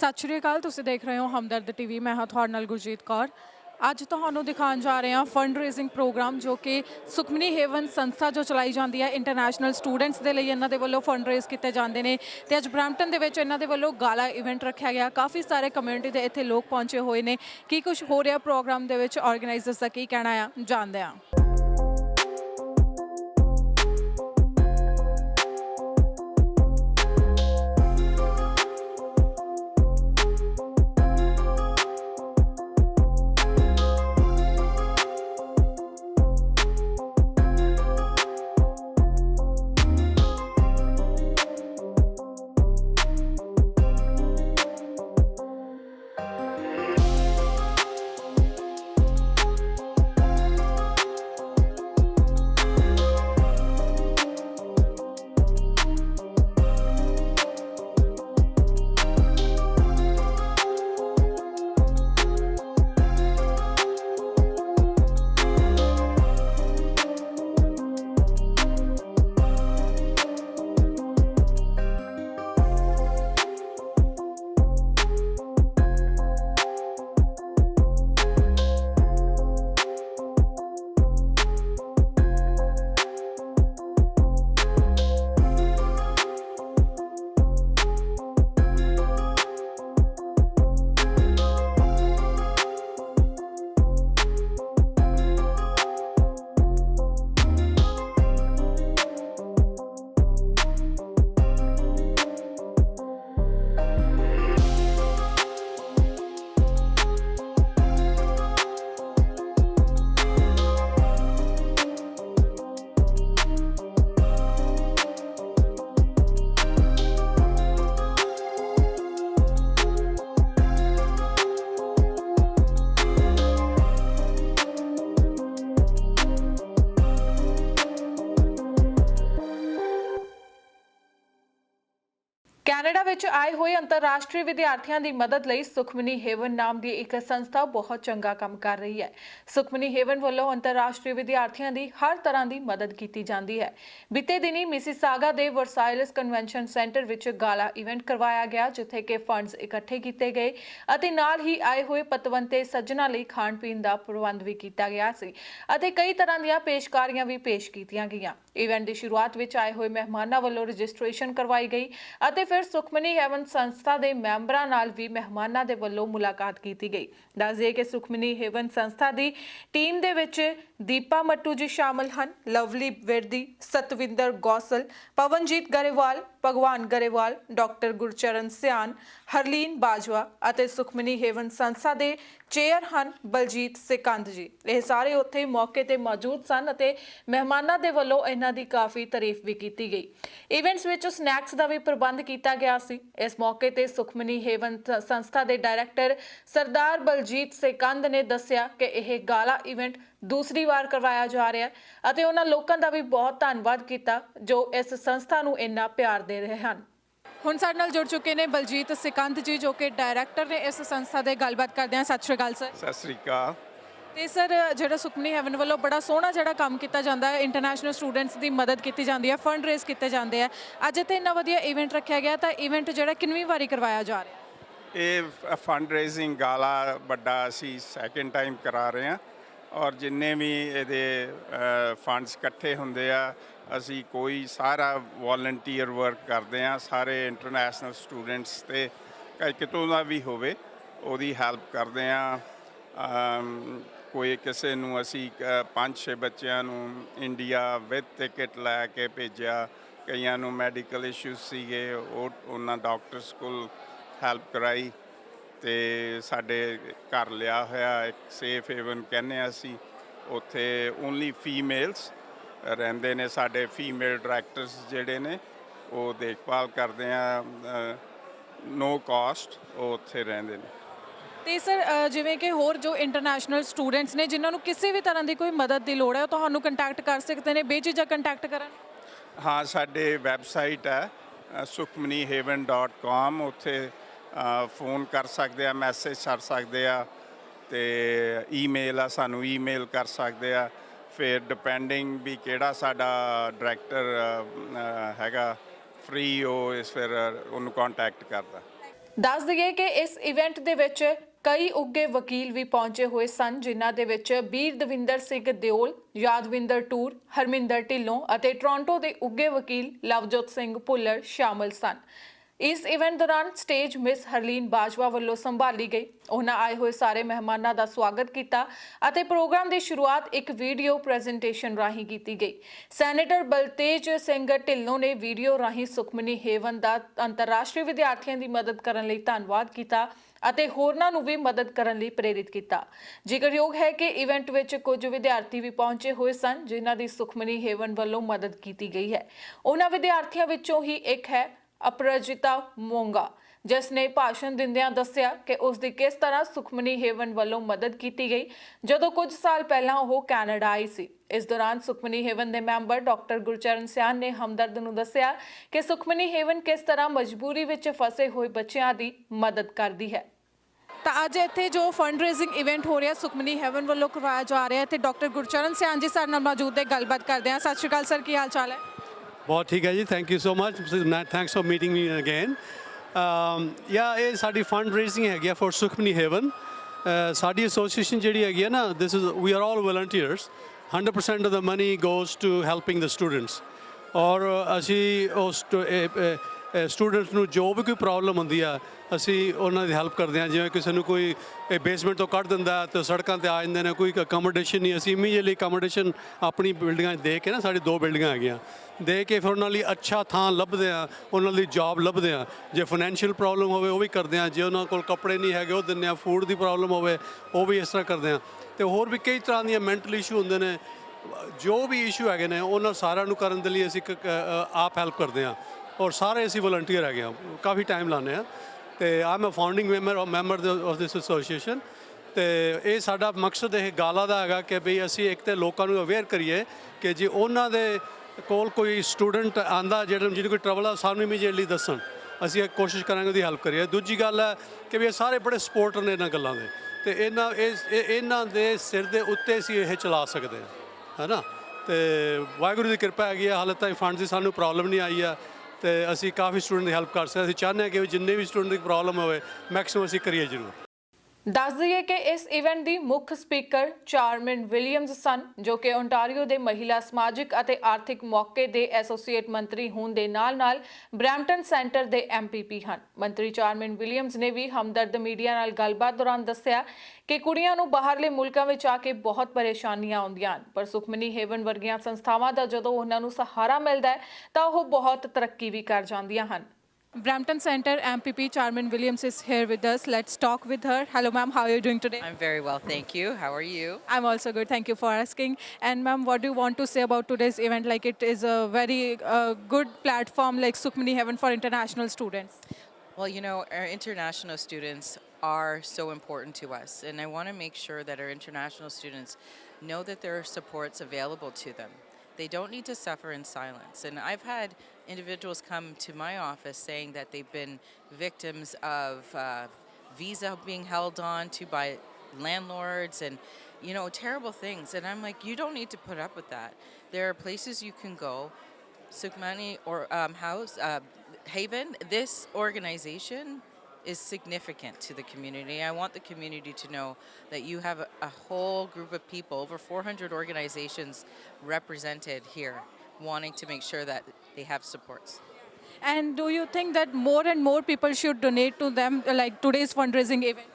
ਸਤਿ ਸ਼੍ਰੀ ਅਕਾਲ, ਤੁਸੀਂ ਦੇਖ ਰਹੇ ਹੋ ਹਮਦਰਦ ਟੀਵੀ, ਮੈਂ ਹਾਂ ਤੁਹਾਡੇ ਨਾਲ ਗੁਰਜੀਤ ਕੌਰ। ਅੱਜ ਤੁਹਾਨੂੰ ਦਿਖਾਉਣ ਜਾ ਰਹੇ ਹਾਂ ਫੰਡ ਰੇਜ਼ਿੰਗ ਪ੍ਰੋਗਰਾਮ ਜੋ ਕਿ ਸੁਖਮਨੀ ਹੇਵਨ ਸੰਸਥਾ ਜੋ ਚਲਾਈ ਜਾਂਦੀ ਹੈ ਇੰਟਰਨੈਸ਼ਨਲ ਸਟੂਡੈਂਟਸ ਦੇ ਲਈ ਇਹਨਾਂ ਦੇ ਵੱਲੋਂ ਫੰਡ ਰੇਜ਼ ਕੀਤੇ ਜਾਂਦੇ ਨੇ। ਤੇ ਅੱਜ ਬ੍ਰੈਂਪਟਨ ਦੇ ਵਿੱਚ ਇਹਨਾਂ ਦੇ ਵੱਲੋਂ ਗਾਲਾ ਇਵੈਂਟ ਰੱਖਿਆ ਗਿਆ। ਕਾਫੀ ਸਾਰੇ ਕਮਿਊਨਿਟੀ ਦੇ ਇੱਥੇ ਲੋਕ ਪਹੁੰਚੇ ਹੋਏ ਨੇ। ਕੀ ਕੁਝ ਹੋ ਰਿਹਾ ਪ੍ਰੋਗਰਾਮ ਦੇ ਵਿੱਚ ਆਰਗੇਨਾਈਜ਼ਰਸ ਦਾ ਕੀ ਕਹਿਣਾ ਆ, ਜਾਣਦੇ ਹਾਂ। ਆਏ ਹੋਏ ਅੰਤਰਰਾਸ਼ਟਰੀ ਵਿਦਿਆਰਥੀਆਂ ਦੀ ਮਦਦ ਲਈ ਸੁਖਮਨੀ ਹੇਵਨ ਨਾਮ ਦੀ ਇੱਕ ਸੰਸਥਾ ਬਹੁਤ ਚੰਗਾ ਕੰਮ ਕਰ ਰਹੀ ਹੈ। ਸੁਖਮਨੀ ਹੇਵਨ ਵੱਲੋਂ ਅੰਤਰਰਾਸ਼ਟਰੀ ਵਿਦਿਆਰਥੀਆਂ ਦੀ ਹਰ ਤਰ੍ਹਾਂ ਦੀ ਮਦਦ ਕੀਤੀ ਜਾਂਦੀ ਹੈ। ਬੀਤੇ ਦਿਨੀ ਮਿਸੀਸਾਗਾ ਦੇ ਵਰਸਾਈਲਸ ਕਨਵੈਨਸ਼ਨ ਸੈਂਟਰ ਵਿੱਚ ਗਾਲਾ ਇਵੈਂਟ ਕਰਵਾਇਆ ਗਿਆ, ਜਿੱਥੇ ਕਿ ਫੰਡਸ ਇਕੱਠੇ ਕੀਤੇ ਗਏ ਅਤੇ ਨਾਲ ਹੀ ਆਏ ਹੋਏ ਪਤਵੰਤੇ ਸੱਜਣਾ ਲਈ ਖਾਣ ਪੀਣ ਦਾ ਪ੍ਰਬੰਧ ਵੀ ਕੀਤਾ ਗਿਆ ਸੀ ਅਤੇ ਕਈ ਤਰ੍ਹਾਂ ਦੀਆਂ ਪੇਸ਼ਕਾਰੀਆਂ ਵੀ ਪੇਸ਼ ਕੀਤੀਆਂ ਗਈਆਂ। ਇਵੈਂਟ ਦੀ ਸ਼ੁਰੂਆਤ ਵਿੱਚ ਆਏ ਹੋਏ ਮਹਿਮਾਨਾਂ ਵੱਲੋਂ ਰਜਿਸਟ੍ਰੇਸ਼ਨ ਕਰਵਾਈ ਗਈ ਅਤੇ ਫਿਰ ਸੁਖਮਨੀ ਹੈਵਨ ਸੰਸਥਾ ਦੇ ਮੈਂਬਰਾਂ ਨਾਲ ਵੀ ਮਹਿਮਾਨਾਂ ਦੇ ਵੱਲੋਂ ਮੁਲਾਕਾਤ ਕੀਤੀ ਗਈ। ਦੱਸ ਦਈਏ ਕਿ ਸੁਖਮਨੀ ਹੈਵਨ ਸੰਸਥਾ ਦੀ ਟੀਮ ਦੇ ਵਿੱਚ ਦੀਪਾ ਮੱਟੂ ਜੀ ਸ਼ਾਮਲ ਹਨ, ਲਵਲੀ ਵਿਰਦੀ, ਸਤਵਿੰਦਰ ਗੋਸਲ, ਪਵਨਜੀਤ ਗਰੇਵਾਲ, ਭਗਵਾਨ ਗਰੇਵਾਲ, ਡਾਕਟਰ ਗੁਰਚਰਨ ਸਿਆਨ ਹਰਲੀਨ ਬਾਜਵਾ ਅਤੇ ਸੁਖਮਨੀ ਹੇਵਨ ਸੰਸਥਾ ਦੇ ਚੇਅਰ ਹਨ ਬਲਜੀਤ ਸਿਕੰਦ ਜੀ। ਇਹ ਸਾਰੇ ਉੱਥੇ ਮੌਕੇ ਤੇ ਮੌਜੂਦ ਸਨ ਅਤੇ ਮਹਿਮਾਨਾਂ ਦੇ ਵੱਲੋਂ ਇਹਨਾਂ ਦੀ ਕਾਫੀ ਤਾਰੀਫ ਵੀ ਕੀਤੀ ਗਈ। ਇਵੈਂਟਸ ਵਿੱਚ ਸਨੈਕਸ ਦਾ ਵੀ ਪ੍ਰਬੰਧ ਕੀਤਾ ਗਿਆ ਸੀ। ਇਸ ਮੌਕੇ ਤੇ ਸੁਖਮਨੀ ਹੇਵਨ ਸੰਸਥਾ ਦੇ ਡਾਇਰੈਕਟਰ ਸਰਦਾਰ ਬਲਜੀਤ ਸਿਕੰਦ ਨੇ ਦੱਸਿਆ ਕਿ ਇਹ ਗਾਲਾ ਇਵੈਂਟ ਦੂਸਰੀ ਵਾਰ ਕਰਵਾਇਆ ਜਾ ਰਿਹਾ ਹੈ ਅਤੇ ਉਹਨਾਂ ਲੋਕਾਂ ਦਾ ਵੀ ਬਹੁਤ ਧੰਨਵਾਦ ਕੀਤਾ ਜੋ ਇਸ ਸੰਸਥਾ ਨੂੰ ਇੰਨਾ ਪਿਆਰ ਦੇ ਰਹੇ ਹਨ। ਹੁਣ ਸਾਡੇ ਨਾਲ ਜੁੜ ਚੁੱਕੇ ਨੇ ਬਲਜੀਤ ਸਿਕੰਦ ਜੀ ਜੋ ਕਿ ਡਾਇਰੈਕਟਰ ਨੇ ਇਸ ਸੰਸਥਾ ਦੇ ਗੱਲਬਾਤ ਕਰਦੇ ਹਾਂ। ਸਤਿ ਸ਼੍ਰੀ ਅਕਾਲ ਸਰ। ਸਤਿ ਸ੍ਰੀ ਅਕਾਲ। ਤੇ ਸਰ ਜਿਹੜਾ ਸੁਖਮਨੀ ਹੈਵਨ ਵੱਲੋਂ ਬੜਾ ਸੋਹਣਾ ਜਿਹੜਾ ਕੰਮ ਕੀਤਾ ਜਾਂਦਾ ਹੈ ਇੰਟਰਨੈਸ਼ਨਲ ਸਟੂਡੈਂਟਸ ਦੀ ਮਦਦ ਕੀਤੀ ਜਾਂਦੀ ਹੈ ਫੰਡ ਰੇਜ਼ ਕੀਤੇ ਜਾਂਦੇ ਆ। ਅੱਜ ਤੇ ਇੰਨਾ ਵਧੀਆ ਇਵੈਂਟ ਰੱਖਿਆ ਗਿਆ ਤਾਂ ਇਵੈਂਟ ਜਿਹੜਾ ਕਿੰਨਵੀਂ ਵਾਰੀ ਕਰਵਾਇਆ ਜਾ ਰਿਹਾ? ਇਹ ਫੰਡ ਰੇਜ਼ਿੰਗ ਗਾਲਾ ਵੱਡਾ ਅਸੀਂ ਸੈਕਿੰਡ ਟਾਈਮ ਕਰਾ ਰਹੇ ਹਾਂ। ਔਰ ਜਿੰਨੇ ਵੀ ਇਹਦੇ ਫੰਡਸ ਇਕੱਠੇ ਹੁੰਦੇ ਆ ਅਸੀਂ ਕੋਈ ਸਾਰਾ ਵੋਲੰਟੀਅਰ ਵਰਕ ਕਰਦੇ ਆ ਸਾਰੇ ਇੰਟਰਨੈਸ਼ਨਲ ਸਟੂਡੈਂਟਸ ਤੇ ਚਾਹੇ ਕਿਤੋਂ ਦਾ ਵੀ ਹੋਵੇ ਉਹਦੀ ਹੈਲਪ ਕਰਦੇ ਆ ਕੋਈ ਕਿਸੇ ਨੂੰ ਅਸੀਂ ਅ, ਪੰਜ ਛੇ ਬੱਚਿਆਂ ਨੂੰ ਇੰਡੀਆ ਵਿਦ ਟਿਕਟ ਲੈ ਕੇ ਭੇਜਿਆ। ਕਈਆਂ ਨੂੰ ਮੈਡੀਕਲ ਇਸ਼ੂਜ਼ ਸੀਗੇ ਉਹ ਉਹਨਾਂ ਡਾਕਟਰਸ ਕੋਲ ਹੈਲਪ ਕਰਾਈ ਤੇ ਸਾਡੇ ਘਰ ਲਿਆ ਹੋਇਆ ਇੱਕ ਸੇਫ ਹੇਵਨ ਕਹਿੰਦੇ ਹਾਂ ਅਸੀਂ। ਉੱਥੇ ਓਨਲੀ ਫੀਮੇਲਸ ਰਹਿੰਦੇ ਨੇ ਸਾਡੇ ਫੀਮੇਲ ਡਾਇਰੈਕਟਰਸ ਜਿਹੜੇ ਨੇ ਉਹ ਦੇਖਭਾਲ ਕਰਦੇ ਆ ਨੋ ਕਾਸਟ ਉਹ ਉੱਥੇ ਰਹਿੰਦੇ ਨੇ। ਤੇ ਸਰ ਜਿਵੇਂ ਕਿ ਹੋਰ ਜੋ ਇੰਟਰਨੈਸ਼ਨਲ ਸਟੂਡੈਂਟਸ ਨੇ ਜਿਨ੍ਹਾਂ ਨੂੰ ਕਿਸੇ ਵੀ ਤਰ੍ਹਾਂ ਦੀ ਕੋਈ ਮਦਦ ਦੀ ਲੋੜ ਹੈ ਉਹ ਤੁਹਾਨੂੰ ਕੰਟੈਕਟ ਕਰ ਸਕਦੇ ਨੇ ਬੇਝਿਜਕ ਕੰਟੈਕਟ ਕਰਨ? ਹਾਂ ਸਾਡੇ ਵੈਬਸਾਈਟ ਹੈ sukhmanihaven.com ਉੱਥੇ ਫੋਨ ਕਰ ਸਕਦੇ ਆ ਮੈਸੇਜ ਕਰ ਸਕਦੇ ਆ ਤੇ ਈਮੇਲ ਆ ਸਾਨੂੰ ਈਮੇਲ ਕਰ ਸਕਦੇ ਆ। ਫਿਰ ਡਿਪੈਂਡਿੰਗ ਵੀ ਕਿਹੜਾ ਸਾਡਾ ਡਾਇਰੈਕਟਰ ਹੈਗਾ ਫ੍ਰੀ ਉਹ ਇਸ ਫਿਰ ਉਹਨੂੰ ਕੰਟੈਕਟ ਕਰਦਾ। ਦੱਸ ਦਈਏ ਕਿ ਇਸ ਇਵੈਂਟ ਦੇ ਵਿੱਚ ਕਈ ਉੱਗੇ ਵਕੀਲ ਵੀ ਪਹੁੰਚੇ ਹੋਏ ਸਨ, ਜਿਨ੍ਹਾਂ ਦੇ ਵਿੱਚ ਬੀਰ ਦਵਿੰਦਰ ਸਿੰਘ ਦਿਓਲ, ਯਾਦਵਿੰਦਰ ਟੂਰ, ਹਰਮਿੰਦਰ ਢਿੱਲੋਂ ਅਤੇ ਟੋਰਾਂਟੋ ਦੇ ਉੱਗੇ ਵਕੀਲ ਲਵਜੋਤ ਸਿੰਘ ਭੁੱਲਰ ਸ਼ਾਮਲ ਸਨ। ਇਸ ਇਵੈਂਟ ਦੌਰਾਨ ਸਟੇਜ ਮਿਸ ਹਰਲੀਨ ਬਾਜਵਾ ਵੱਲੋਂ ਸੰਭਾਲੀ ਗਈ। ਉਹਨਾਂ ਆਏ ਹੋਏ ਸਾਰੇ ਮਹਿਮਾਨਾਂ ਦਾ ਸਵਾਗਤ ਕੀਤਾ ਅਤੇ ਪ੍ਰੋਗਰਾਮ ਦੀ ਸ਼ੁਰੂਆਤ ਇੱਕ ਵੀਡੀਓ ਪ੍ਰੈਜੈਂਟੇਸ਼ਨ ਰਾਹੀਂ ਕੀਤੀ ਗਈ। ਸੈਨੇਟਰ ਬਲਤੇਜ ਸਿੰਘ ਢਿੱਲੋਂ ਨੇ ਵੀਡੀਓ ਰਾਹੀਂ ਸੁਖਮਨੀ ਹੇਵਨ ਦਾ ਅੰਤਰਰਾਸ਼ਟਰੀ ਵਿਦਿਆਰਥੀਆਂ ਦੀ ਮਦਦ ਕਰਨ ਲਈ ਧੰਨਵਾਦ ਕੀਤਾ ਅਤੇ ਹੋਰਨਾਂ ਨੂੰ ਵੀ ਮਦਦ ਕਰਨ ਲਈ ਪ੍ਰੇਰਿਤ ਕੀਤਾ। ਜ਼ਿਕਰਯੋਗ ਹੈ ਕਿ ਇਵੈਂਟ ਵਿੱਚ ਕੁਝ ਵਿਦਿਆਰਥੀ ਵੀ ਪਹੁੰਚੇ ਹੋਏ ਸਨ, ਜਿਨ੍ਹਾਂ ਦੀ ਸੁਖਮਨੀ ਹੇਵਨ ਵੱਲੋਂ ਮਦਦ ਕੀਤੀ ਗਈ ਹੈ। ਉਹਨਾਂ ਵਿਦਿਆਰਥੀਆਂ ਵਿੱਚੋਂ ਹੀ ਇੱਕ ਹੈ ਅਪਰਾਜਿਤਾ ਮੋਂਗਾ, ਜਿਸ ਨੇ ਭਾਸ਼ਣ ਦਿੰਦਿਆਂ ਦੱਸਿਆ ਕਿ ਉਸ ਦੀ ਕਿਸ ਤਰ੍ਹਾਂ ਸੁਖਮਨੀ ਹੇਵਨ ਵੱਲੋਂ ਮਦਦ ਕੀਤੀ ਗਈ, ਜਦੋਂ ਕੁਝ ਸਾਲ ਪਹਿਲਾਂ ਉਹ ਕੈਨੇਡਾ ਆਈ ਸੀ। ਇਸ ਦੌਰਾਨ ਸੁਖਮਨੀ ਹੇਵਨ ਦੇ ਮੈਂਬਰ ਡਾਕਟਰ ਗੁਰਚਰਨ ਸਿਆਨ ਨੇ ਹਮਦਰਦ ਨੂੰ ਦੱਸਿਆ ਕਿ ਸੁਖਮਨੀ ਹੇਵਨ ਕਿਸ ਤਰ੍ਹਾਂ ਮਜਬੂਰੀ ਵਿੱਚ ਫਸੇ ਹੋਏ ਬੱਚਿਆਂ ਦੀ ਮਦਦ ਕਰਦੀ ਹੈ। ਤਾਂ ਅੱਜ ਇੱਥੇ ਜੋ ਫੰਡ ਰੇਜ਼ਿੰਗ ਇਵੈਂਟ ਹੋ ਰਿਹਾ ਸੁਖਮਨੀ ਹੈਵਨ ਵੱਲੋਂ ਕਰਵਾਇਆ ਜਾ ਰਿਹਾ ਤੇ ਡਾਕਟਰ ਗੁਰਚਰਨ ਸਿਆਨ ਜੀ ਸਾਡੇ ਨਾਲ ਮੌਜੂਦ ਹੈ ਗੱਲਬਾਤ ਕਰਦੇ ਹਾਂ। ਸਤਿ ਸ਼੍ਰੀ ਅਕਾਲ, ਸਰ, ਕੀ ਹਾਲ ਚਾਲ ਹੈ? ਬਹੁਤ ਠੀਕ ਹੈ ਜੀ thank you so much thanks for meeting me again ਯਾ ਇਹ ਸਾਡੀ ਫੰਡ ਰੇਜ਼ਿੰਗ ਹੈਗੀ ਆ ਫॉर ਸੁਖਮਨੀ ਹੈਵਨ ਸਾਡੀ ਐਸੋਸੀਏਸ਼ਨ ਜਿਹੜੀ ਹੈਗੀ ਆ ਨਾ this is we are all volunteers 100% of the money goes to helping the students ਔਰ ਅਸੀਂ ਉਸ ਸਟੂਡੈਂਟਸ ਨੂੰ ਜੋ ਵੀ ਕੋਈ ਪ੍ਰੋਬਲਮ ਹੁੰਦੀ ਆ ਅਸੀਂ ਉਹਨਾਂ ਦੀ ਹੈਲਪ ਕਰਦੇ ਹਾਂ। ਜਿਵੇਂ ਕਿਸੇ ਨੂੰ ਕੋਈ ਬੇਸਮੈਂਟ ਤੋਂ ਕੱਢ ਦਿੰਦਾ ਤੇ ਸੜਕਾਂ ਤੇ ਆ ਜਾਂਦੇ ਨੇ ਕੋਈ ਅਕਮੋਡੇਸ਼ਨ ਨਹੀਂ। ਅਸੀਂ ਇਮੀਡੀਏਟਲੀ ਅਕਮੋਡੇਸ਼ਨ ਆਪਣੀ ਬਿਲਡਿੰਗਾਂ 'ਚ ਦੇ ਕੇ ਨਾ ਸਾਡੀ ਦੋ ਬਿਲਡਿੰਗਾਂ ਹੈਗੀਆਂ। ਦੇ ਕੇ ਫਿਰ ਉਹਨਾਂ ਲਈ ਅੱਛਾ ਥਾਂ ਲੱਭਦੇ ਆ ਉਹਨਾਂ ਲਈ ਜੌਬ ਲੱਭਦੇ ਆ ਜੇ ਫਾਈਨੈਂਸ਼ੀਅਲ ਪ੍ਰੋਬਲਮ ਹੋਵੇ ਉਹ ਵੀ ਕਰਦੇ ਆ ਜੇ ਉਹਨਾਂ ਕੋਲ ਕੱਪੜੇ ਨਹੀਂ ਹੈਗੇ ਉਹ ਦਿੰਦੇ ਆ ਫੂਡ ਦੀ ਪ੍ਰੋਬਲਮ ਹੋਵੇ ਉਹ ਵੀ ਇਸ ਤਰ੍ਹਾਂ ਕਰਦੇ ਆ ਤੇ ਹੋਰ ਵੀ ਕਈ ਤਰ੍ਹਾਂ ਦੀਆਂ ਮੈਂਟਲ ਇਸ਼ੂ ਹੁੰਦੇ ਨੇ। ਜੋ ਵੀ ਇਸ਼ੂ ਹੈਗੇ ਨੇ ਉਹਨਾਂ ਸਾਰਿਆਂ ਨੂੰ ਕਰਨ ਦੇ ਲਈ ਅਸੀਂ ਇੱਕ, ਆਪ ਹੈਲਪ ਕਰਦੇ ਆ ਔਰ ਸਾਰੇ ਅਸੀਂ ਵਲੰਟੀਅਰ ਹੈਗੇ ਆ ਕਾਫੀ ਟਾਈਮ ਲਾਉਂਦੇ ਆ ਤੇ I'm a founding member member of this association ਤੇ ਇਹ ਸਾਡਾ ਮਕਸਦ ਇਹ ਗਾਲਾ ਦਾ ਹੈਗਾ ਕਿ ਵੀ ਅਸੀਂ ਇੱਕ ਤੇ ਲੋਕਾਂ ਨੂੰ ਅਵੇਅਰ ਕਰੀਏ ਕਿ ਜੇ ਉਹਨਾਂ ਦੇ ਕੋਲ ਕੋਈ ਸਟੂਡੈਂਟ ਆਂਦਾ ਜਿਹੜੇ ਜਿਹਨੂੰ ਕੋਈ ਟਰਬਲ ਆ, ਸਾਨੂੰ ਇਮੀਡੀਏਟਲੀ ਦੱਸਣ। ਅਸੀਂ ਇਹ ਕੋਸ਼ਿਸ਼ ਕਰਾਂਗੇ ਉਹਦੀ ਹੈਲਪ ਕਰੀਏ। ਦੂਜੀ ਗੱਲ ਹੈ ਕਿ ਵੀ ਇਹ ਸਾਰੇ ਬੜੇ ਸਪੋਰਟਰ ਨੇ ਇਹਨਾਂ ਗੱਲਾਂ ਦੇ। ਤੇ ਇਹਨਾਂ ਇਸ ਇਹ- ਇਹਨਾਂ ਦੇ ਸਿਰ ਦੇ ਉੱਤੇ ਅਸੀਂ ਇਹ ਚਲਾ ਸਕਦੇ ਹਾਂ। ਹੈਨਾ? ਤੇ ਵਾਹਿਗੁਰੂ ਦੀ ਕਿਰਪਾ ਹੈਗੀ ਆ। ਹਾਲੇ ਤਾਈਂ ਫੰਡ ਦੀ ਸਾਨੂੰ ਪ੍ਰੋਬਲਮ ਨਹੀਂ ਆਈ ਆ। ਤੇ ਅਸੀਂ ਕਾਫੀ ਸਟੂਡੈਂਟ ਦੀ ਹੈਲਪ ਕਰ ਸਕਦੇ ਹਾਂ। ਅਸੀਂ ਚਾਹੁੰਦੇ ਹਾਂ ਕਿ ਵੀ ਜਿੰਨੇ ਵੀ ਸਟੂਡੈਂਟ ਦੀ ਪ੍ਰੋਬਲਮ ਹੋਵੇ ਮੈਕਸਿਮਮ ਅਸੀਂ ਕਰੀਏ ਜ਼ਰੂਰ ਦੱਸ ਦਈਏ ਕਿ ਇਸ ਇਵੈਂਟ ਦੀ ਮੁੱਖ ਸਪੀਕਰ ਚਾਰਮਨ ਵਿਲੀਅਮਸ ਸਨ, ਜੋ ਕਿ ਓਨਟਾਰੀਓ ਦੇ ਮਹਿਲਾ ਸਮਾਜਿਕ ਅਤੇ ਆਰਥਿਕ ਮੌਕੇ ਦੇ ਐਸੋਸੀਏਟ ਮੰਤਰੀ ਹੋਣ ਦੇ ਨਾਲ-ਨਾਲ ਬ੍ਰੈਂਪਟਨ ਸੈਂਟਰ ਦੇ ਐਮਪੀਪੀ ਹਨ। ਮੰਤਰੀ ਚਾਰਮਨ ਵਿਲੀਅਮਸ ਨੇ ਵੀ ਹਮਦਰਦ ਮੀਡੀਆ ਨਾਲ ਗੱਲਬਾਤ ਦੌਰਾਨ ਦੱਸਿਆ ਕਿ ਕੁੜੀਆਂ ਨੂੰ ਬਾਹਰਲੇ ਮੁਲਕਾਂ ਵਿੱਚ ਆ ਕੇ ਬਹੁਤ ਪਰੇਸ਼ਾਨੀਆਂ ਆਉਂਦੀਆਂ ਹਨ। ਪਰ ਸੁਖਮਨੀ ਹੇਵਨ ਵਰਗੀਆਂ ਸੰਸਥਾਵਾਂ ਦਾ ਜਦੋਂ ਉਹਨਾਂ ਨੂੰ ਸਹਾਰਾ ਮਿਲਦਾ ਹੈ, ਤਾਂ ਉਹ ਬਹੁਤ ਤਰੱਕੀ ਵੀ ਕਰ ਜਾਂਦੀਆਂ ਹਨ। Brampton Center MPP Charmin Williams is here with us. Let's talk with her. Hello, ma'am. How are you doing today? I'm very well, thank you. How are you? I'm also good. Thank you for asking. And ma'am, what do you want to say about today's event? Like it is a very uh, good platform, like Sukhmani Heaven for international students. Well, you know, our international students are so important to us, and I want to make sure that our international students know that there are supports available to them. They don't need to suffer in silence. And I've had individuals come to my office saying that they've been victims of uh, visa being held on to by landlords and you know terrible things and i'm like you don't need to put up with that there are places you can go Sukhmani or um, House uh, Haven. This organization is significant to the community. I want the community to know that you have a, a whole group of people, over 400 organizations represented here, wanting to make sure that they have supports. And do you think that more and more people should donate to them, like today's fundraising event?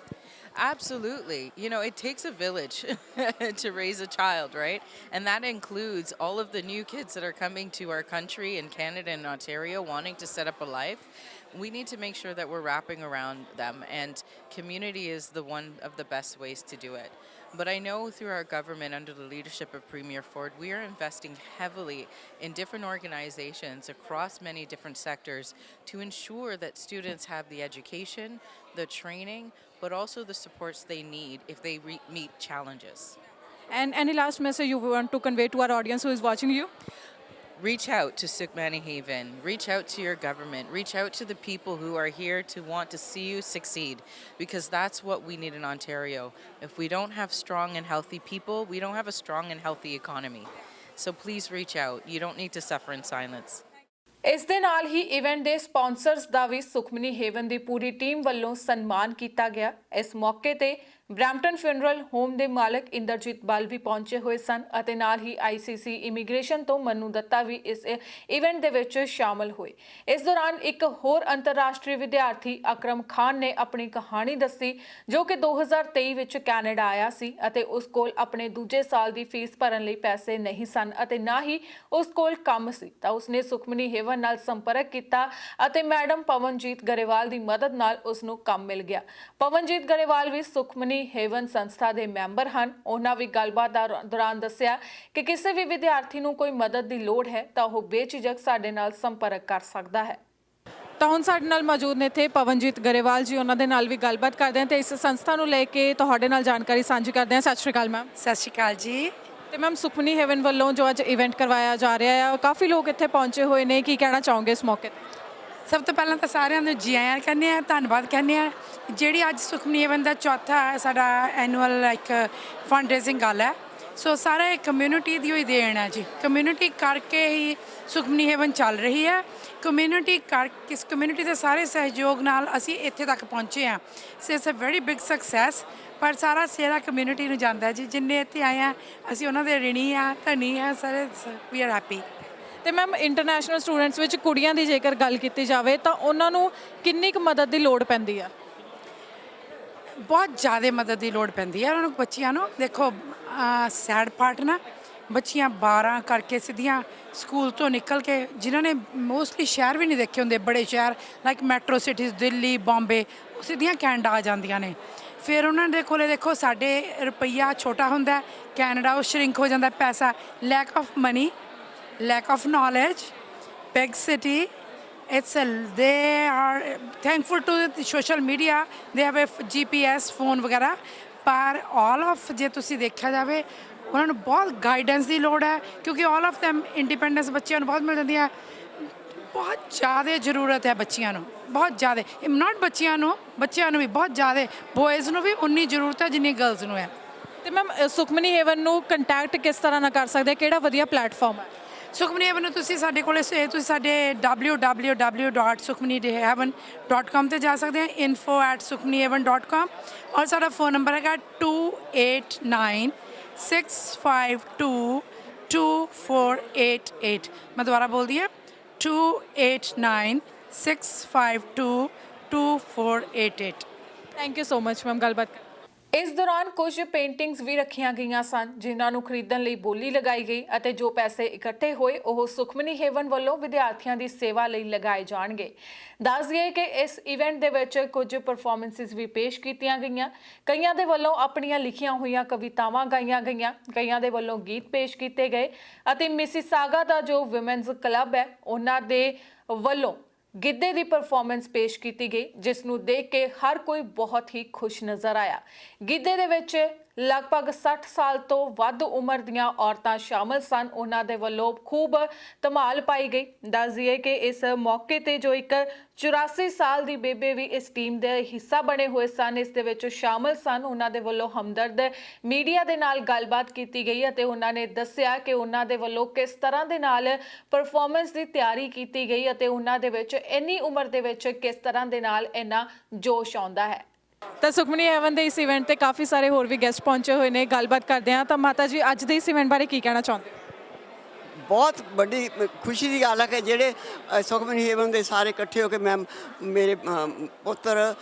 Absolutely. You know, it takes a village to raise a child, right? And that includes all of the new kids that are coming to our country in Canada and Ontario wanting to set up a life. We need to make sure that we're wrapping around them, and community is the one of the best ways to do it. But I know through our government, under the leadership of Premier Ford, we are investing heavily in different organizations across many different sectors to ensure that students have the education, the training, but also the supports they need if they re- meet challenges. And any last message you want to convey to our audience who is watching you? Reach out to Sukmani Haven, reach out to your government, reach out to the people who are here to want to see you succeed because that's what we need in Ontario. If we don't have strong and healthy people, we don't have a strong and healthy economy. So please reach out. You don't need to suffer in silence. ਇਸ ਦੇ ਨਾਲ ਹੀ event ਦੇ sponsors ਦਾ ਵੀ ਸੁਖਮਨੀ ਹੇਵਨ ਦੀ ਪੂਰੀ team ਵੱਲੋਂ ਸਨਮਾਨ ਕੀਤਾ ਗਿਆ ਇਸ ਮੌਕੇ ਤੇ ਬ੍ਰੈਂਪਟਨ ਫਿਊਨਰਲ ਹੋਮ ਦੇ ਮਾਲਕ ਇੰਦਰਜੀਤ ਬਲ ਵੀ ਪਹੁੰਚੇ ਹੋਏ ਸਨ ਅਤੇ ਨਾਲ ਹੀ ਆਈਸੀਸੀ ਇਮੀਗ੍ਰੇਸ਼ਨ ਤੋਂ ਮਨੂ ਦੱਤਾ ਵੀ ਇਸ ਇਵੈਂਟ ਦੇ ਵਿੱਚ ਸ਼ਾਮਲ ਹੋਏ। ਇਸ ਦੌਰਾਨ ਇੱਕ ਹੋਰ ਅੰਤਰਰਾਸ਼ਟਰੀ ਵਿਦਿਆਰਥੀ, ਅਕਰਮ ਖਾਨ, ਨੇ ਆਪਣੀ ਕਹਾਣੀ ਦੱਸੀ, ਜੋ ਕਿ 2023 ਵਿੱਚ ਕੈਨੇਡਾ ਆਇਆ ਸੀ ਅਤੇ ਉਸ ਕੋਲ ਆਪਣੇ ਦੂਜੇ ਸਾਲ ਦੀ ਫੀਸ ਭਰਨ ਲਈ ਪੈਸੇ ਨਹੀਂ ਸਨ ਅਤੇ ਨਾ ਹੀ ਉਸ ਕੋਲ ਕੰਮ ਸੀ। ਤਾਂ ਉਸਨੇ ਸੁਖਮਨੀ ਹੇਵਨ ਨਾਲ ਸੰਪਰਕ ਕੀਤਾ ਅਤੇ ਮੈਡਮ ਪਵਨਜੀਤ ਗਰੇਵਾਲ ਦੀ ਮਦਦ ਨਾਲ ਉਸ ਨੂੰ ਕੰਮ ਮਿਲ ਗਿਆ। ਪਵਨਜੀਤ ਗਰੇਵਾਲ ਵੀ ਸੁਖਮਨੀ ਹੇਵਨ ਸੰਸਥਾ ਦੇ ਮੈਂਬਰ ਹਨ। ਉਹਨਾਂ ਵੀ ਗੱਲਬਾਤ ਦੌਰ- ਦੌਰਾਨ ਦੱਸਿਆ ਕਿ ਕਿਸੇ ਵੀ ਵਿਦਿਆਰਥੀ ਨੂੰ ਕੋਈ ਮਦਦ ਦੀ ਲੋੜ ਹੈ ਤਾਂ ਉਹ ਬੇਝਿਜਕ ਸਾਡੇ ਨਾਲ ਸੰਪਰਕ ਕਰ ਸਕਦਾ ਹੈ। ਤਾਂ ਹੁਣ ਸਾਡੇ ਨਾਲ ਮੌਜੂਦ ਨੇ ਇੱਥੇ ਪਵਨਜੀਤ ਗਰੇਵਾਲ ਜੀ। ਉਹਨਾਂ ਦੇ ਨਾਲ ਵੀ ਗੱਲਬਾਤ ਕਰਦੇ ਹਾਂ ਤੇ ਇਸ ਸੰਸਥਾ ਨੂੰ ਲੈ ਕੇ ਤੁਹਾਡੇ ਨਾਲ ਜਾਣਕਾਰੀ ਸਾਂਝੀ ਕਰਦੇ ਹਾਂ। ਸਤਿ ਸ਼੍ਰੀ ਅਕਾਲ ਮੈਮ। ਸਤਿ ਸ਼੍ਰੀ ਅਕਾਲ ਜੀ। ਤੇ ਮੈਮ ਸੁਖਮਨੀ ਹੈਵਨ ਵੱਲੋਂ ਜੋ ਅੱਜ ਇਵੈਂਟ ਕਰਵਾਇਆ ਜਾ ਰਿਹਾ ਹੈ ਕਾਫੀ ਲੋਕ ਇੱਥੇ ਪਹੁੰਚੇ ਹੋਏ ਨੇ। ਕੀ ਕਹਿਣਾ ਚਾਹੋਗੇ ਇਸ ਮੌਕੇ ਤੇ? ਸਭ ਤੋਂ ਪਹਿਲਾਂ ਤਾਂ ਸਾਰਿਆਂ ਨੂੰ ਜੀ ਆਇਆਂ ਕਹਿੰਦੇ ਆ ਧੰਨਵਾਦ ਕਹਿੰਦੇ ਆ ਜਿਹੜੀ ਅੱਜ ਸੁਖਮਨੀ ਏਵਨ ਦਾ ਚੌਥਾ ਸਾਡਾ ਐਨੂਅਲ ਇੱਕ ਫੰਡ ਰੇਜ਼ਿੰਗ ਗੱਲ ਹੈ। ਸੋ ਸਾਰੇ ਕਮਿਊਨਿਟੀ ਦੀ ਹੋਈ ਦੇਣ ਹੈ ਜੀ। ਕਮਿਊਨਿਟੀ ਕਰਕੇ ਹੀ ਸੁਖਮਨੀ ਹੇਵਨ ਚੱਲ ਰਹੀ ਹੈ। ਕਮਿਊਨਿਟੀ ਕਰ ਕਿਸ ਕਮਿਊਨਿਟੀ ਦੇ ਸਾਰੇ ਸਹਿਯੋਗ ਨਾਲ ਅਸੀਂ ਇੱਥੇ ਤੱਕ ਪਹੁੰਚੇ ਹਾਂ। So it's a very big success ਪਰ ਸਾਰਾ ਸੇਰਾ ਕਮਿਊਨਿਟੀ ਨੂੰ ਜਾਂਦਾ ਜੀ। ਜਿੰਨੇ ਇੱਥੇ ਆਏ ਆ ਅਸੀਂ ਉਹਨਾਂ ਦੇ ਰਿਣੀ ਆ ਧਨੀ ਆ ਸਾਰੇ ਵੀ ਆਰ ਹੈਪੀ ਤੇ ਮੈਮ ਇੰਟਰਨੈਸ਼ਨਲ ਸਟੂਡੈਂਟਸ ਵਿੱਚ ਕੁੜੀਆਂ ਦੀ ਜੇਕਰ ਗੱਲ ਕੀਤੀ ਜਾਵੇ ਤਾਂ ਉਹਨਾਂ ਨੂੰ ਕਿੰਨੀ ਕੁ ਮਦਦ ਦੀ ਲੋੜ ਪੈਂਦੀ ਆ? ਬਹੁਤ ਜ਼ਿਆਦਾ ਮਦਦ ਦੀ ਲੋੜ ਪੈਂਦੀ ਹੈ ਉਹਨਾਂ ਨੂੰ, ਬੱਚਿਆਂ ਨੂੰ। ਦੇਖੋ ਸੈਡ ਪਾਰਟ ਨਾ, ਬੱਚੀਆਂ 12 ਕਰਕੇ ਸਿੱਧੀਆਂ ਸਕੂਲ ਤੋਂ ਨਿਕਲ ਕੇ, ਜਿਨ੍ਹਾਂ ਨੇ ਮੋਸਟਲੀ ਸ਼ਹਿਰ ਵੀ ਨਹੀਂ ਦੇਖੇ ਹੁੰਦੇ, ਬੜੇ ਸ਼ਹਿਰ like metro cities Delhi Bombay ਉਹ ਸਿੱਧੀਆਂ ਕੈਨੇਡਾ ਆ ਜਾਂਦੀਆਂ ਨੇ। ਫਿਰ ਉਹਨਾਂ ਦੇ ਕੋਲੇ ਦੇਖੋ, ਸਾਡੇ ਰੁਪਈਆ ਛੋਟਾ ਹੁੰਦਾ, ਕੈਨੇਡਾ ਉਹ ਸ਼ਰਿੰਕ ਹੋ ਜਾਂਦਾ ਪੈਸਾ lack of money lack of knowledge, big city. It's a, they are thankful to the social media. They have a f- GPS phone ਵਗੈਰਾ ਪਰ all of ਜੇ ਤੁਸੀਂ ਦੇਖਿਆ ਜਾਵੇ ਉਹਨਾਂ ਨੂੰ ਬਹੁਤ ਗਾਈਡੈਂਸ ਦੀ ਲੋੜ ਹੈ ਕਿਉਂਕਿ all of them ਇੰਡੀਪੈਂਡੈਂਸ ਬੱਚਿਆਂ ਨੂੰ ਬਹੁਤ ਮਿਲ ਜਾਂਦੀ ਹੈ ਬਹੁਤ ਜ਼ਿਆਦਾ ਜ਼ਰੂਰਤ ਹੈ ਬੱਚਿਆਂ ਨੂੰ ਬਹੁਤ ਜ਼ਿਆਦਾ ਨਾਟ ਬੱਚਿਆਂ ਨੂੰ ਬੱਚਿਆਂ ਨੂੰ ਵੀ ਬਹੁਤ ਜ਼ਿਆਦਾ ਬॉयਜ਼ ਨੂੰ ਵੀ ਉਨੀ ਜ਼ਰੂਰਤ ਹੈ ਜਿੰਨੀ ਗਰਲਜ਼ ਨੂੰ ਹੈ ਤੇ ਮੈਮ ਸੁਖਮਨੀ ਹੈਵਨ ਨੂੰ ਕੰਟੈਕਟ ਕਿਸ ਤਰ੍ਹਾਂ ਨਾਲ ਕਰ ਸਕਦੇ ਕਿਹੜਾ ਵਧੀਆ ਪਲੇਟਫਾਰਮ ਹੈ ਸੁਖਮਨੀ ਹੈਵਨ ਨੂੰ ਤੁਸੀਂ ਸਾਡੇ ਕੋਲੇ ਸੇ ਤੁਸੀਂ ਸਾਡੇ www.sukhmaniheaven.com ਤੇ ਜਾ ਸਕਦੇ ਹੋ info@sukhmaniheaven.com ਔਰ ਸਾਡਾ ਫੋਨ ਨੰਬਰ ਹੈਗਾ 2896522488 ਮੈਂ ਦੁਬਾਰਾ ਬੋਲਦੀ ਹਾਂ 2896522488 thank you so much ma'am ਗੱਲਬਾਤ ਕਰਨ ਇਸ ਦੌਰਾਨ ਕੁਝ ਪੇਂਟਿੰਗਸ ਵੀ ਰੱਖੀਆਂ ਗਈਆਂ ਸਨ, ਜਿਨ੍ਹਾਂ ਨੂੰ ਖਰੀਦਣ ਲਈ ਬੋਲੀ ਲਗਾਈ ਗਈ ਅਤੇ ਜੋ ਪੈਸੇ ਇਕੱਠੇ ਹੋਏ, ਉਹ ਸੁਖਮਨੀ ਹੇਵਨ ਵੱਲੋਂ ਵਿਦਿਆਰਥੀਆਂ ਦੀ ਸੇਵਾ ਲਈ ਲਗਾਏ ਜਾਣਗੇ। ਦੱਸ ਦਈਏ ਕਿ ਇਸ ਇਵੈਂਟ ਦੇ ਵਿੱਚ ਕੁਝ ਪਰਫਾਰਮੈਂਸਿਸ ਵੀ ਪੇਸ਼ ਕੀਤੀਆਂ ਗਈਆਂ। ਕਈਆਂ ਦੇ ਵੱਲੋਂ ਆਪਣੀਆਂ ਲਿਖੀਆਂ ਹੋਈਆਂ ਕਵਿਤਾਵਾਂ ਗਾਈਆਂ ਗਈਆਂ, ਕਈਆਂ ਦੇ ਵੱਲੋਂ ਗੀਤ ਪੇਸ਼ ਕੀਤੇ ਗਏ ਅਤੇ ਮਿਸੀਸਾਗਾ ਦਾ ਜੋ ਔਮਨਸ ਕਲੱਬ ਹੈ, ਉਹਨਾਂ ਦੇ ਵੱਲੋਂ ਗਿੱਧੇ ਦੀ ਪਰਫਾਰਮੈਂਸ ਪੇਸ਼ ਕੀਤੀ ਗਈ ਜਿਸ ਨੂੰ ਦੇਖ ਕੇ ਹਰ ਕੋਈ ਬਹੁਤ ਹੀ ਖੁਸ਼ ਨਜ਼ਰ ਆਇਆ। ਗਿੱਧੇ ਦੇ ਵਿੱਚ ਲਗਭਗ 60 ਸਾਲ ਤੋਂ ਵੱਧ ਉਮਰ ਦੀਆਂ ਔਰਤਾਂ ਸ਼ਾਮਲ ਸਨ। ਉਹਨਾਂ ਦੇ ਵੱਲੋਂ ਖੂਬ ਧਮਾਲ ਪਾਈ ਗਈ। ਦੱਸ ਦਈਏ ਕਿ ਇਸ ਮੌਕੇ ਤੇ ਜੋ ਇੱਕ 84 ਸਾਲ ਦੀ ਬੇਬੇ ਵੀ ਇਸ ਟੀਮ ਦੇ ਹਿੱਸਾ ਬਣੇ ਹੋਏ ਸਨ, ਇਸ ਦੇ ਵਿੱਚ ਸ਼ਾਮਲ ਸਨ। ਉਹਨਾਂ ਦੇ ਵੱਲੋਂ ਹਮਦਰਦ ਮੀਡੀਆ ਦੇ ਨਾਲ ਗੱਲਬਾਤ ਕੀਤੀ ਗਈ ਅਤੇ ਉਹਨਾਂ ਨੇ ਦੱਸਿਆ ਕਿ ਉਹਨਾਂ ਦੇ ਵੱਲੋਂ ਕਿਸ ਤਰ੍ਹਾਂ ਦੇ ਨਾਲ ਪਰਫਾਰਮੈਂਸ ਦੀ ਤਿਆਰੀ ਕੀਤੀ ਗਈ ਅਤੇ ਉਹਨਾਂ ਦੇ ਵਿੱਚ ਇੰਨੀ ਉਮਰ ਦੇ ਵਿੱਚ ਕਿਸ ਤਰ੍ਹਾਂ ਦੇ ਨਾਲ ਇੰਨਾ ਜੋਸ਼ ਆਉਂਦਾ ਹੈ। ਤਾਂ ਸੁਖਮਨੀ ਹੈਵਨ ਦੇ ਇਸ ਇਵੈਂਟ ਤੇ ਕਾਫੀ ਸਾਰੇ ਹੋਰ ਵੀ ਗੈਸਟ ਪਹੁੰਚੇ ਹੋਏ ਨੇ, ਗੱਲਬਾਤ ਕਰਦੇ ਹਾਂ। ਤਾਂ ਮਾਤਾ ਜੀ, ਅੱਜ ਦੇ ਇਸ ਇਵੈਂਟ ਬਾਰੇ ਕੀ ਕਹਿਣਾ ਚਾਹੁੰਦੇ ਹੋ? ਬਹੁਤ ਵੱਡੀ ਖੁਸ਼ੀ ਦੀ ਗੱਲ ਹੈ ਕਿ ਜਿਹੜੇ ਸੁਖਮਨੀ ਹੇਵਨ ਦੇ ਸਾਰੇ ਇਕੱਠੇ ਹੋ ਕੇ ਮੈਂ, ਮੇਰੇ ਪੁੱਤਰ,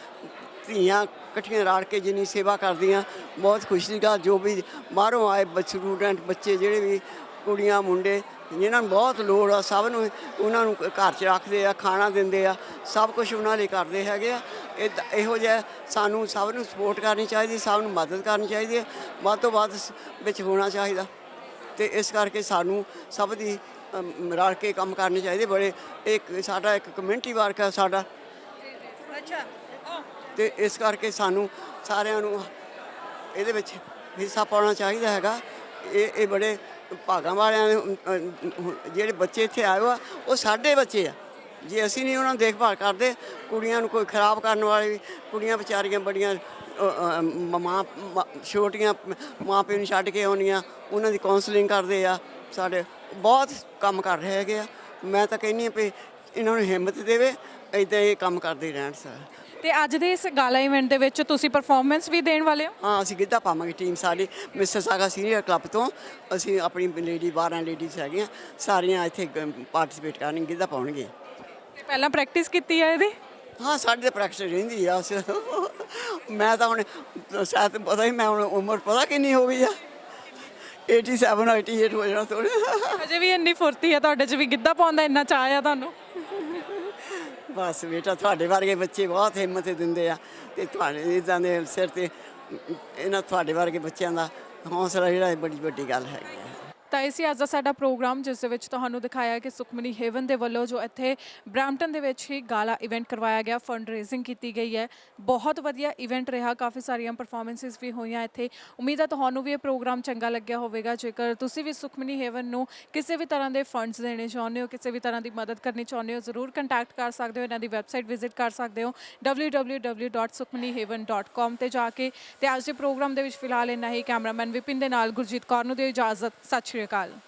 ਧੀਆਂ ਇਕੱਠੀਆਂ ਰਲ ਕੇ ਜਿੰਨੀ ਸੇਵਾ ਕਰਦੀਆਂ, ਬਹੁਤ ਖੁਸ਼ੀ ਦੀ ਗੱਲ, ਜੋ ਵੀ ਬਾਹਰੋਂ ਆਏ ਸਟੂਡੈਂਟ ਬੱਚੇ ਜਿਹੜੇ ਵੀ ਕੁੜੀਆਂ ਮੁੰਡੇ ਜਿਨ੍ਹਾਂ ਨੂੰ ਬਹੁਤ ਲੋੜ ਆ ਸਭ ਨੂੰ ਉਹਨਾਂ ਨੂੰ ਘਰ 'ਚ ਰੱਖਦੇ ਆ ਖਾਣਾ ਦਿੰਦੇ ਆ ਸਭ ਕੁਝ ਉਹਨਾਂ ਲਈ ਕਰਦੇ ਹੈਗੇ ਆ। ਇਹ ਇਹੋ ਜਿਹਾ ਸਾਨੂੰ ਸਭ ਨੂੰ ਸਪੋਰਟ ਕਰਨੀ ਚਾਹੀਦੀ ਸਭ ਨੂੰ ਮਦਦ ਕਰਨੀ ਚਾਹੀਦੀ ਹੈ ਵੱਧ ਤੋਂ ਵੱਧ ਵਿੱਚ ਹੋਣਾ ਚਾਹੀਦਾ। ਤੇ ਇਸ ਕਰਕੇ ਸਾਨੂੰ ਸਭ ਦੀ ਰਲ ਕੇ ਕੰਮ ਕਰਨੇ ਚਾਹੀਦੇ ਬੜੇ ਇੱਕ ਸਾਡਾ ਇੱਕ ਕਮਿਊਨਿਟੀ ਵਰਕ ਹੈ ਸਾਡਾ। ਤੇ ਇਸ ਕਰਕੇ ਸਾਨੂੰ ਸਾਰਿਆਂ ਨੂੰ ਇਹਦੇ ਵਿੱਚ ਹਿੱਸਾ ਪਾਉਣਾ ਚਾਹੀਦਾ ਹੈਗਾ। ਇਹ ਇਹ ਬੜੇ ਭਾਗਾਂ ਵਾਲਿਆਂ ਦੇ ਅਮ, ਜਿਹੜੇ ਬੱਚੇ ਇੱਥੇ ਆਏ ਹੋ ਆ ਉਹ ਸਾਡੇ ਬੱਚੇ ਆ। ਜੇ ਅਸੀਂ ਨਹੀਂ ਉਹਨਾਂ ਨੂੰ ਦੇਖਭਾਲ ਕਰਦੇ ਕੁੜੀਆਂ ਨੂੰ ਕੋਈ ਖਰਾਬ ਕਰਨ ਵਾਲੇ ਵੀ ਕੁੜੀਆਂ ਵਿਚਾਰੀਆਂ ਬੜੀਆਂ ਅ, ਅ, ਮ- ਮਾਂ ਮਾਂ- ਛੋਟੀਆਂ ਮਾਂ ਪਿਓ ਨੂੰ ਛੱਡ ਕੇ ਆਉਣੀਆਂ ਉਹਨਾਂ ਦੀ ਕਾਉਂਸਲਿੰਗ ਕਰਦੇ ਆ ਸਾਡੇ ਬਹੁਤ ਕੰਮ ਕਰ ਰਹੇ ਹੈਗੇ ਆ। ਮੈਂ ਤਾਂ ਕਹਿੰਨੀ ਆ ਵੀ ਇਹਨਾਂ ਨੂੰ ਹਿੰਮਤ ਦੇਵੇ ਇਦਾਂ ਇਹ ਕੰਮ ਕਰਦੇ ਰਹਿਣ ਸਰ। ਤੇ ਅੱਜ ਦੇ ਇਸ ਗਾਲਾ ਇਵੈਂਟ ਦੇ ਵਿੱਚ ਤੁਸੀਂ ਪਰਫਾਰਮੈਂਸ ਵੀ ਦੇਣ ਵਾਲੇ ਹੋ? ਹਾਂ ਅਸੀਂ ਗਿੱਧਾ ਪਾਵਾਂਗੇ ਟੀਮ ਸਾਡੀ ਮਿਸਟਰ ਸਾਗਾ ਸੀਨੀਅਰ ਕਲੱਬ ਤੋਂ ਅਸੀਂ ਆਪਣੀ ਲੇਡੀ 12 ਲੇਡੀਜ਼ ਹੈਗੀਆਂ ਸਾਰੀਆਂ ਇੱਥੇ ਪਾਰਟਿਸਿਪੇਟ ਕਰਨਗੀਆਂ ਗਿੱਧਾ ਪਾਉਣਗੇ। ਤੇ ਪਹਿਲਾਂ ਪ੍ਰੈਕਟਿਸ ਕੀਤੀ ਹੈ ਇਹਦੀ? ਹਾਂ ਸਾਡੇ ਤੇ ਪ੍ਰੈਕਟਿਸ ਰਹਿੰਦੀ ਆ। ਮੈਂ ਤਾਂ ਹੁਣ ਸ਼ਾਇਦ ਪਤਾ ਹੀ ਮੈਂ ਹੁਣ ਉਮਰ ਪਤਾ ਕਿੰਨੀ ਹੋ ਗਈ ਆ? 87 88 ਹੋ ਜਾਣਾ ਥੋੜਾ ਅਜੇ ਵੀ ਇੰਨੀ ਫੁਰਤੀ ਹੈ ਤੁਹਾਡੇ 'ਚ ਵੀ ਗਿੱਧਾ ਪਾਉਣ ਦਾ ਇੰਨਾ ਚਾਹ ਆ ਤੁਹਾਨੂੰ? ਬਸ ਬੇਟਾ, ਤੁਹਾਡੇ ਵਰਗੇ ਬੱਚੇ ਬਹੁਤ ਹਿੰਮਤ ਦਿੰਦੇ ਆ ਤੇ ਤੁਹਾਡੇ ਇਦਾਂ ਦੇ ਸਿਰ ਤੇ ਇਹਨਾਂ ਤੁਹਾਡੇ ਵਰਗੇ ਬੱਚਿਆਂ ਦਾ ਹੌਸਲਾ ਜਿਹੜਾ ਬੜੀ ਵੱਡੀ ਗੱਲ ਹੈਗੀ ਆ। ਤਾਂ ਇਹ ਸੀ ਅੱਜ ਦਾ ਸਾਡਾ ਪ੍ਰੋਗਰਾਮ, ਜਿਸ ਦੇ ਵਿੱਚ ਤੁਹਾਨੂੰ ਦਿਖਾਇਆ ਕਿ ਸੁਖਮਨੀ ਹੇਵਨ ਦੇ ਵੱਲੋਂ ਜੋ ਇੱਥੇ ਬ੍ਰੈਂਪਟਨ ਦੇ ਵਿੱਚ ਹੀ ਗਾਲਾ ਇਵੈਂਟ ਕਰਵਾਇਆ ਗਿਆ ਫੰਡ ਰੇਜ਼ਿੰਗ ਕੀਤੀ ਗਈ ਹੈ। ਬਹੁਤ ਵਧੀਆ ਇਵੈਂਟ ਰਿਹਾ, ਕਾਫੀ ਸਾਰੀਆਂ ਪਰਫਾਰਮੈਂਸਿਸ ਵੀ ਹੋਈਆਂ ਇੱਥੇ। ਉਮੀਦ ਹੈ ਤੁਹਾਨੂੰ ਵੀ ਇਹ ਪ੍ਰੋਗਰਾਮ ਚੰਗਾ ਲੱਗਿਆ ਹੋਵੇਗਾ। ਜੇਕਰ ਤੁਸੀਂ ਵੀ ਸੁਖਮਨੀ ਹੇਵਨ ਨੂੰ ਕਿਸੇ ਵੀ ਤਰ੍ਹਾਂ ਦੇ ਫੰਡਸ ਦੇਣੇ ਚਾਹੁੰਦੇ ਹੋ, ਕਿਸੇ ਵੀ ਤਰ੍ਹਾਂ ਦੀ ਮਦਦ ਕਰਨੀ ਚਾਹੁੰਦੇ ਹੋ, ਜ਼ਰੂਰ ਕੰਟੈਕਟ ਕਰ ਸਕਦੇ ਹੋ, ਇਹਨਾਂ ਦੀ ਵੈਬਸਾਈਟ ਵਿਜ਼ਿਟ ਕਰ ਸਕਦੇ ਹੋ www.sukhmanihaven.com ਤੇ ਜਾ ਕੇ। ਤੇ ਅੱਜ ਦੇ ਪ੍ਰੋਗਰਾਮ ਦੇ ਵਿੱਚ ਫਿਲਹਾਲ ਇੰਨਾ ਹੀ। ਕੈਮਰਾਮੈਨ ਵਿਪਿਨ ਦੇ ਨਾਲ ਗੁਰਜੀਤ ਕੌਰ ਨੂੰ ਦਿਓ ਇਜਾਜ਼ਤ। ਸੱਚ ਸਤਿ ਸ਼੍ਰੀ ਅਕਾਲ